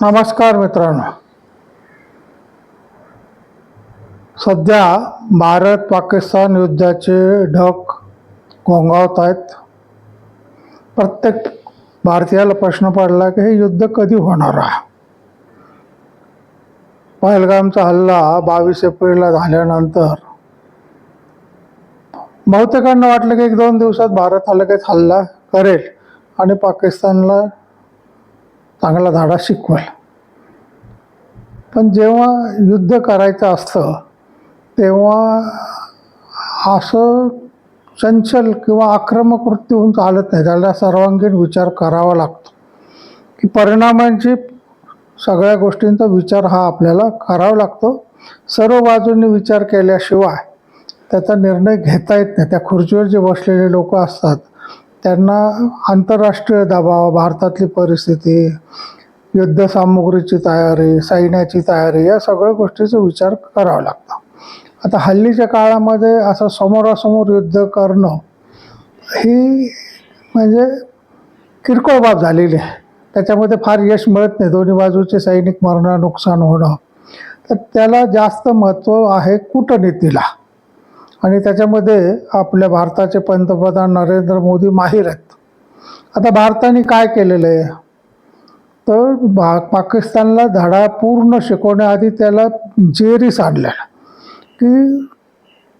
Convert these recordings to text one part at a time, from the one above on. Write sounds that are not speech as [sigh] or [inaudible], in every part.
नमस्कार मित्रांनो. सध्या भारत पाकिस्तान युद्धाचे ढग घोंगावत आहेत. प्रत्येक भारतीयाला प्रश्न पडला की हे युद्ध कधी होणार आहे? पहलगामचा हल्ला बावीस एप्रिलला झाल्यानंतर बहुतेकांना वाटलं की एक दोन दिवसात भारत हल्ला काहीच हल्ला करेल आणि पाकिस्तानला चांगला धाडा शिकवेल. पण जेव्हा युद्ध करायचं असतं तेव्हा असं चंचल किंवा आक्रमक वृत्ती होऊन चालत नाही. त्याला सर्वांगीण विचार करावा लागतो. की परिणामांची सगळ्या गोष्टींचा विचार हा आपल्याला करावा लागतो. सर्व बाजूंनी विचार केल्याशिवाय त्याचा निर्णय घेता येत नाही. त्या खुर्चीवर जे बसलेले लोक असतात त्यांना आंतरराष्ट्रीय दबाव भारतातली परिस्थिती युद्धसामुग्रीची तयारी सैन्याची तयारी या सगळ्या गोष्टीचा विचार करावा लागतो. आता हल्लीच्या काळामध्ये असं समोरासमोर युद्ध करणं ही म्हणजे किरकोळ बाब झालेली आहे. त्याच्यामध्ये फार यश मिळत नाही. दोन्ही बाजूचे सैनिक मरणं नुकसान होणं. तर त्याला जास्त महत्त्व आहे कूटनीतीला. आणि त्याच्यामध्ये आपल्या भारताचे पंतप्रधान नरेंद्र मोदी माहीर आहेत. आता भारताने काय केलेलं आहे? तर भा पाकिस्तानला धडा पूर्ण शिकवण्याआधी त्याला जेरीस आणल्या की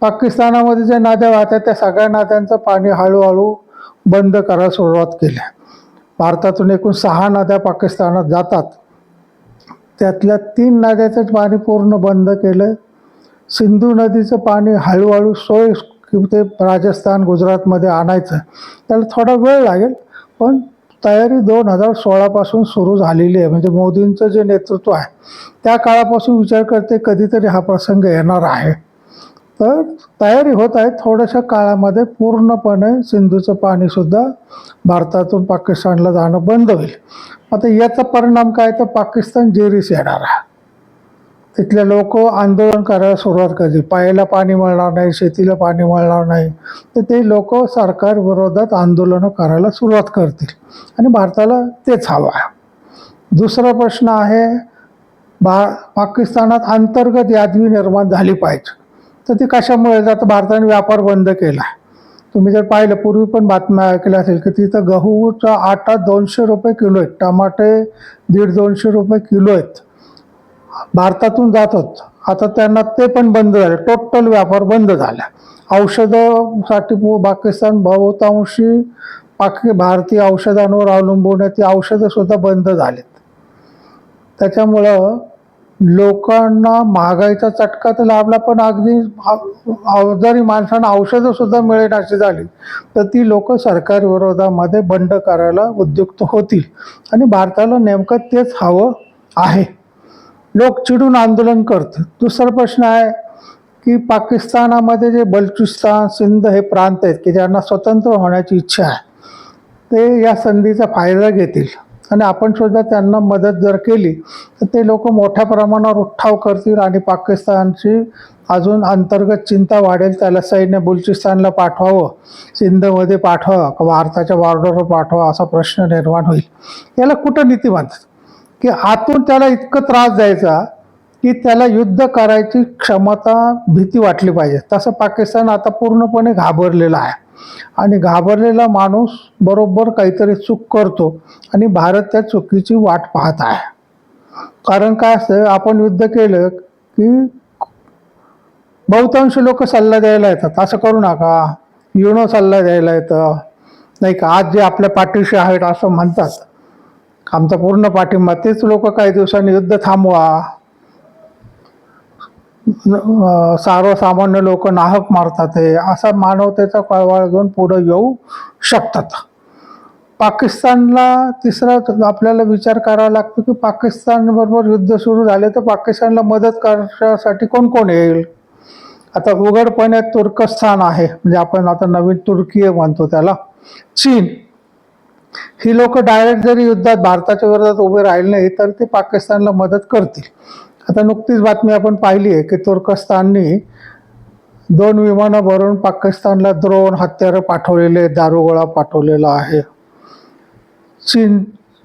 पाकिस्तानामध्ये जे नद्या वाहतात त्या सगळ्या नद्यांचं पाणी हळूहळू बंद करायला सुरुवात केली भारतातून एकूण सहा नद्या पाकिस्तानात जातात. त्यातल्या तीन नद्याचंच पाणी पूर्ण बंद केलं. सिंधू नदीचं पाणी हळूहळू सोय की ते राजस्थान गुजरातमध्ये आणायचं. त्याला थोडा वेळ लागेल पण तयारी दोन हजार सोळापासून सुरू झालेली आहे. म्हणजे मोदींचं जे नेतृत्व आहे त्या काळापासून विचार करते कधीतरी हा प्रसंग येणार आहे. तर तयारी होत आहे थोड्याशा काळामध्ये पूर्णपणे सिंधूचं पाणीसुद्धा भारतातून पाकिस्तानला जाणं बंद होईल. आता याचा परिणाम काय? तर पाकिस्तान जेरीस येणार आहे. तिथले लोक आंदोलन करायला सुरुवात करतील. पायाला पाणी मिळणार नाही शेतीला पाणी मिळणार नाही. तर ते लोक सरकार विरोधात आंदोलनं करायला सुरुवात करतील. आणि भारताला तेच हवं आहे. दुसरा प्रश्न आहे भा पाकिस्तानात अंतर्गत यादवी निर्माण झाली पाहिजे. तर ती कशामुळे? जातं भारताने व्यापार बंद केला तुम्ही जर पाहिलं पूर्वी पण बातम्या ऐकल्या असेल की तिथं गहूचा आटा दोनशे रुपये किलो आहेत टमाटे दीड दोनशे रुपये किलो आहेत. भारतातून जात होत. आता त्यांना ते पण बंद झाले. टोटल व्यापार बंद झाला. औषधासाठी पु- पाकिस्तान बहुतांशी पाकी भारतीय औषधांवर अवलंबून आहे. ती औषधंसुद्धा बंद झालीत. त्याच्यामुळं लोकांना महागाईचा चटका तर लाभला पण अगदी अवजारी माणसांना औषधंसुद्धा मिळेल अशी झाली. तर ती लोक सरकार विरोधामध्ये बंड करायला उद्युक्त होतील. आणि भारताला नेमकं तेच हवं आहे. लोक चिडून आंदोलन करतात. दुसरा प्रश्न आहे की पाकिस्तानामध्ये जे बलुचिस्तान सिंध हे प्रांत आहेत की ज्यांना स्वतंत्र होण्याची इच्छा आहे ते या संधीचा फायदा घेतील. आणि आपण सुद्धा त्यांना मदत जर केली तर ते लोक मोठ्या प्रमाणावर उठाव करतील आणि पाकिस्तानची अजून अंतर्गत चिंता वाढेल. त्याला सैन्य बलुचिस्तानला पाठवावं सिंधमध्ये पाठवा भारताच्या बॉर्डरवर पाठवा असा प्रश्न निर्माण होईल. याला कूटनीती म्हणतात की आतून त्याला इतकं त्रास द्यायचा की त्याला युद्ध करायची क्षमता भीती वाटली पाहिजे. तसं पाकिस्तान आता पूर्णपणे घाबरलेला आहे. आणि घाबरलेला माणूस बरोबर काहीतरी चूक करतो आणि भारत त्या चुकीची वाट पाहत आहे. कारण काय असतं आपण युद्ध केलं की बहुतांश लोक सल्ला द्यायला येतात. असं करू नका. युनो सल्ला द्यायला येतं. नाही का? आज जे आपल्या पाठीशी आहेत असं म्हणतात. आमचा पूर्ण पाठिंबा तेच लोक काही दिवसांनी युद्ध थांबवा. सर्वसामान्य लोक नाहक मारतात हे असा मानवतेचा कळवळ घेऊन पुढे येऊ शकतात. पाकिस्तानला तिसरा आपल्याला विचार करावा लागतो की पाकिस्तानबरोबर युद्ध सुरू झाले तर पाकिस्तानला मदत करण्यासाठी कोण कोण येईल? आता उघडपणे तुर्कस्थान आहे म्हणजे आपण आता नवीन तुर्की म्हणतो त्याला. चीन. ही लोक डायरेक्ट जरी युद्धात भारताच्या विरोधात उभे राहिले नाही तर ते पाकिस्तानला मदत करतील. आता नुकतीच बातमी आपण पाहिली आहे की तुर्कस्ताननी दोन विमानं भरून पाकिस्तानला द्रोण हत्यारं पाठवलेले दारुगोळा पाठवलेला आहे. चीन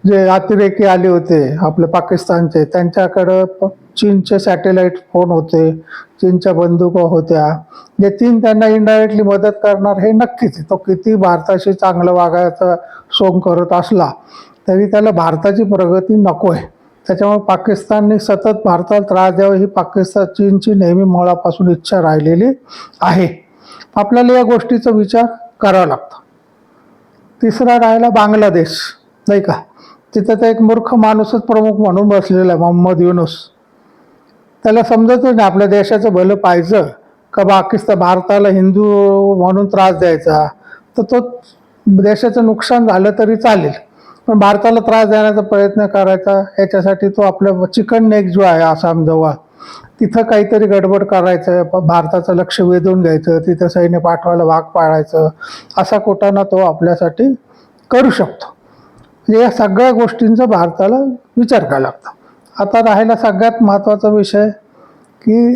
जे अतिरेकी आले होते आपले पाकिस्तानचे त्यांच्याकडं चीनचे सॅटेलाईट फोन होते चीनच्या बंदुका होत्या. जे चीन त्यांना इनडायरेक्टली मदत करणार हे नक्कीच तो किती भारताशी चांगलं वागायचा सोंग करत असला तरी त्याला भारताची प्रगती नको आहे. त्याच्यामुळे पाकिस्तानने सतत भारताला त्रास द्यावा ही पाकिस्तान चीनची नेहमी मुळापासून इच्छा राहिलेली आहे. आपल्याला या गोष्टीचा विचार करावा लागतो. तिसरा राहिला बांगलादेश नाही का? तिथं तर एक मूर्ख माणूसच प्रमुख म्हणून बसलेला आहे मोहम्मद युनुस. त्याला समजतच नाही आपल्या देशाचं भलं पाहिजे का पाकिस्तान भारताला हिंदू म्हणून त्रास द्यायचा? तर तो देशाचं नुकसान झालं तरी चालेल. पण भारताला त्रास देण्याचा प्रयत्न करायचा याच्यासाठी तो आपलं चिकन नेक जो आहे आसामजवळ तिथं काहीतरी गडबड करायचं प- भारताचं लक्ष वेधून घ्यायचं तिथं सैन्य पाठवायला भाग पाडायचं असा कोटाना तो आपल्यासाठी करू शकतो. म्हणजे या सगळ्या गोष्टींचा भारताला विचार करावा लागतो. आता राहिला सगळ्यात महत्त्वाचा विषय की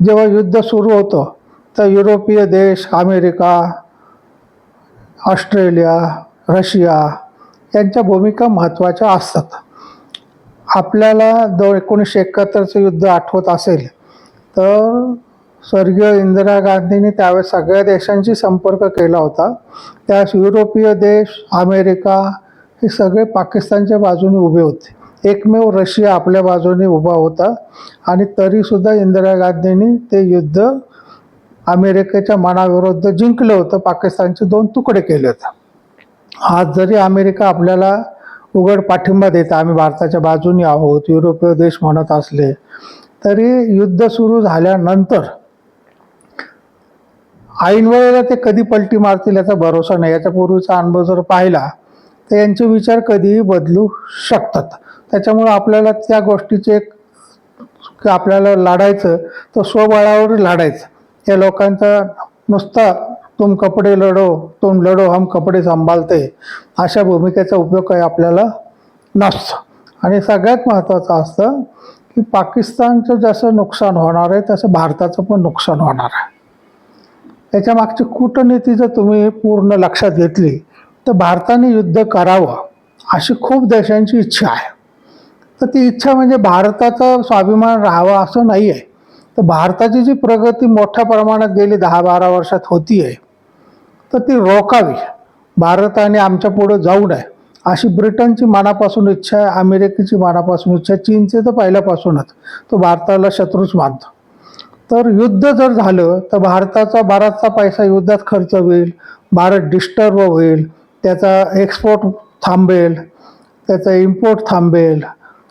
जेव्हा युद्ध सुरू होतं तर युरोपीय देश अमेरिका ऑस्ट्रेलिया रशिया यांच्या भूमिका महत्त्वाच्या असतात. आपल्याला दो एकोणीसशे एकाहत्तरचं युद्ध आठवत असेल तर स्वर्गीय इंदिरा गांधींनी त्यावेळेस सगळ्या देशांशी संपर्क केला होता. त्यास युरोपीय देश अमेरिका हे सगळे पाकिस्तानच्या बाजूने उभे होते. एकमेव रशिया आपल्या बाजूने उभा होता आणि तरीसुद्धा इंदिरा गांधींनी ते युद्ध अमेरिकेच्या मनाविरुद्ध जिंकलं होतं. पाकिस्तानचे दोन तुकडे केले होते. आज जरी अमेरिका आपल्याला उघड पाठिंबा देत आम्ही भारताच्या बाजूने आहोत युरोपीय देश म्हणत असले तरी युद्ध सुरू झाल्यानंतर ऐनवेळेला ते कधी पलटी मारतील याचा भरोसा नाही. याच्यापूर्वीचा अनुभव जर पाहिला तर यांचे विचार कधीही बदलू शकतात. त्याच्यामुळं आपल्याला त्या गोष्टीचे एक आपल्याला लढायचं तर स्वबळावर लढायचं या लोकांचा नुसता तुम कपडे लढो तुम लढो हम कपडे सांभाळते अशा भूमिकेचा उपयोग काही आपल्याला नसतो. आणि सगळ्यात महत्त्वाचं असतं की पाकिस्तानचं जसं नुकसान होणार आहे तसं भारताचं पण नुकसान होणार आहे. याच्या मागची कूटनीती जर तुम्ही पूर्ण लक्षात घेतली तर भारताने युद्ध करावं अशी खूप देशांची इच्छा आहे. तर ती इच्छा म्हणजे भारताचा स्वाभिमान राहावा असं नाही आहे तर भारताची जी प्रगती मोठ्या प्रमाणात गेली दहा बारा वर्षात होती आहे तर ती रोखावी. भारताने आमच्या पुढं जाऊ नये अशी ब्रिटनची मनापासून इच्छा आहे अमेरिकेची मनापासून इच्छा आहे चीनचे तर पहिल्यापासूनच. तो भारताला शत्रूच मानतो. तर युद्ध जर झालं तर भारताचा बराचसा पैसा युद्धात खर्च होईल भारत डिस्टर्ब होईल त्याचा एक्सपोर्ट थांबेल त्याचा इम्पोर्ट थांबेल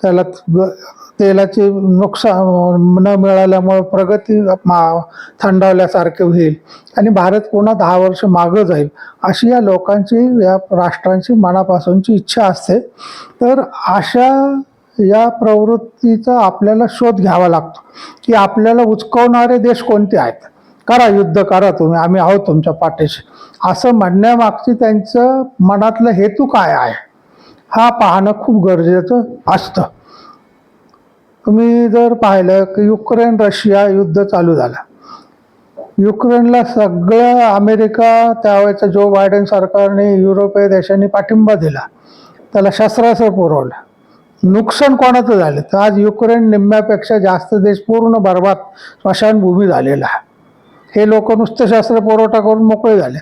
त्याला तेलाचे नुकसान न मिळाल्यामुळं प्रगती मा थंडावल्यासारखे होईल. आणि भारत पुन्हा दहा वर्ष मागं जाईल अशी या लोकांची या राष्ट्रांची मनापासूनची इच्छा असते. तर अशा या प्रवृत्तीचा आपल्याला शोध घ्यावा लागतो की आपल्याला उचकवणारे देश कोणते आहेत? करा युद्ध करा तुम्ही आम्ही आहोत तुमच्या पाठीशी. असं म्हणण्यामागची त्यांचं मनातलं हेतू काय आहे? हा पाहणं खूप गरजेचं असतं. तुम्ही जर पाहिलं की युक्रेन रशिया युद्ध चालू झालं. युक्रेनला सगळं अमेरिका त्यावेळेचं जो बायडेन सरकारने युरोपीय देशांनी पाठिंबा दिला त्याला शस्त्रास्त्र पुरवलं. नुकसान कोणाचं झालं? तर आज युक्रेन निम्म्यापेक्षा जास्त देश पूर्ण बर्बाद स्मशानभूमी झालेला आहे. हे लोक नुसतं शास्त्र पुरवठा करून मोकळे झाले.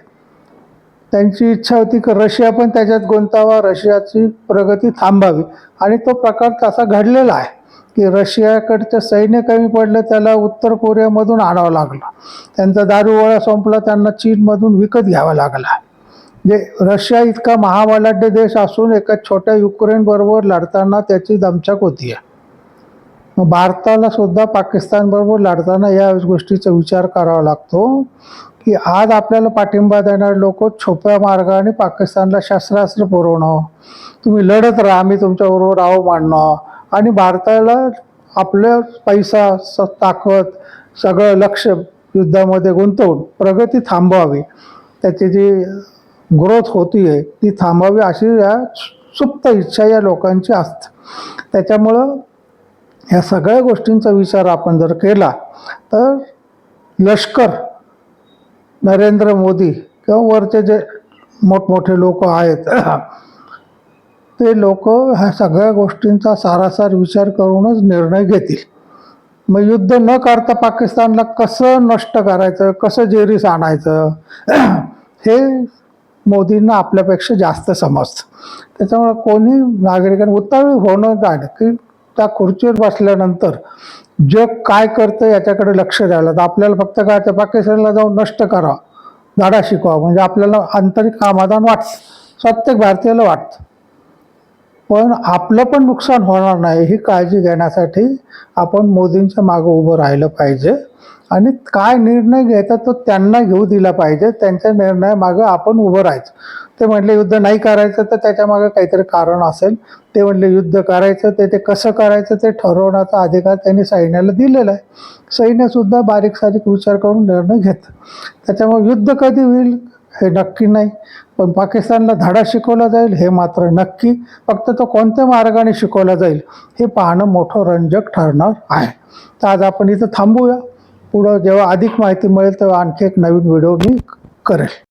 त्यांची इच्छा होती की रशिया पण त्याच्यात गुंतावा रशियाची प्रगती थांबावी. आणि तो प्रकार तसा घडलेला आहे की रशियाकडचं सैन्य कमी पडलं त्याला उत्तर कोरियामधून आणावं लागलं. त्यांचा दारूगोळा संपला त्यांना चीनमधून विकत घ्यावा लागला. जे रशिया इतका महाबलाढ्य देश असून एका छोट्या युक्रेनबरोबर लढताना त्याची दमछाक होती आहे मग भारताला सुद्धा पाकिस्तानबरोबर लढताना या गोष्टीचा विचार करावा लागतो की आज आपल्याला पाठिंबा देणारे लोक छुप्या मार्गाने पाकिस्तानला शस्त्रास्त्र पुरवणं. तुम्ही लढत राहा आम्ही तुमच्याबरोबर आव मांडणं आणि भारताला आपलं पैसा स ताकद सगळं लक्ष युद्धामध्ये गुंतवून प्रगती थांबवावी. त्याची जी ग्रोथ होती आहे ती थांबावी अशी या सुप्त इच्छा या लोकांची असते. त्याच्यामुळं या सगळ्या गोष्टींचा विचार आपण जर केला तर लष्कर नरेंद्र मोदी किंवा वरचे जे मोठमोठे लोक आहेत [clears throat] ते लोक ह्या सगळ्या गोष्टींचा सारासार विचार करूनच निर्णय घेतील. मग युद्ध न करता पाकिस्तानला कसं नष्ट करायचं कसं जेरीस आणायचं [clears throat] हे मोदींना आपल्यापेक्षा जास्त समजतं. त्याच्यामुळे कोणी नागरिकांनी उतावळी होणं जाणं की त्या खुर्चीवर बसल्यानंतर जग काय करतं याच्याकडे लक्ष द्यायला तर आपल्याला फक्त काय त्या पाकिस्तानला जाऊन नष्ट करा धडा शिकवा. म्हणजे आपल्याला आंतरिक समाधान वाटतं. प्रत्येक भारतीयाला वाटतं. पण आपलं पण नुकसान होणार नाही ही काळजी घेण्यासाठी आपण मोदींच्या मागं उभं राहिलं पाहिजे. आणि काय निर्णय घ्यायचा तो त्यांना घेऊ दिला पाहिजे. त्यांच्या निर्णयामागं आपण उभं राहायचं. ते म्हटले युद्ध नाही करायचं तर त्याच्यामागं काहीतरी कारण असेल. ते म्हटले युद्ध करायचं ते ते कसं करायचं ते ठरवण्याचा अधिकार त्यांनी सैन्याला दिलेला आहे. सैन्यसुद्धा बारीक सारीक विचार करून निर्णय घेतं. त्याच्यामुळे युद्ध कधी होईल हे नक्की नाही. पण पाकिस्तानला धडा शिकवला जाईल हे मात्र नक्की. फक्त तो कोणत्या मार्गाने शिकवला जाईल हे पाहणं मोठं रंजक ठरणार आहे. तर आज आपण इथं थांबूया. पुढं जेव्हा अधिक माहिती मिळेल तेव्हा आणखी एक नवीन व्हिडिओ मी करेल.